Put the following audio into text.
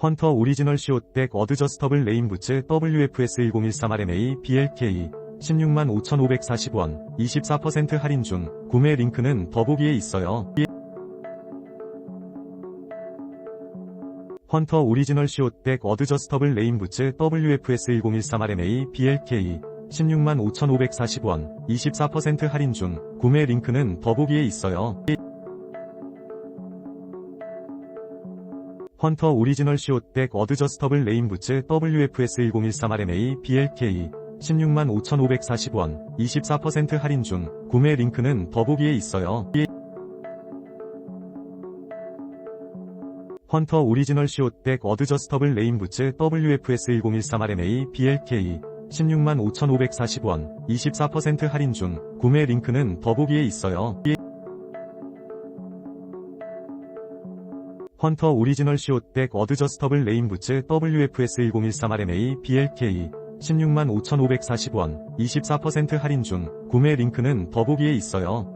헌터 오리지널 시옷덱 어드저스터블 레인부츠 WFS 1013RMA BLK 16만 5,540원 24% 할인 중 구매 링크는 더보기에 있어요. 헌터 오리지널 시옷덱 어드저스터블 레인부츠 WFS 1013RMA BLK 16만 5,540원 24% 할인 중 구매 링크는 더보기에 있어요. 헌터 오리지널 시옷덱 어드저스터블 레인부츠 WFS 1013RMA BLK 16만 5,540원 24% 할인 중 구매 링크는 더보기에 있어요. 헌터 오리지널 시옷덱 어드저스터블 레인부츠 WFS 1013RMA BLK 16만 5,540원 24% 할인 중 구매 링크는 더보기에 있어요. 헌터 오리지널 시옷덱 어드저스터블 레인부츠 WFS 1013RMA BLK 16만 5,540원 24% 할인 중 구매 링크는 더보기에 있어요.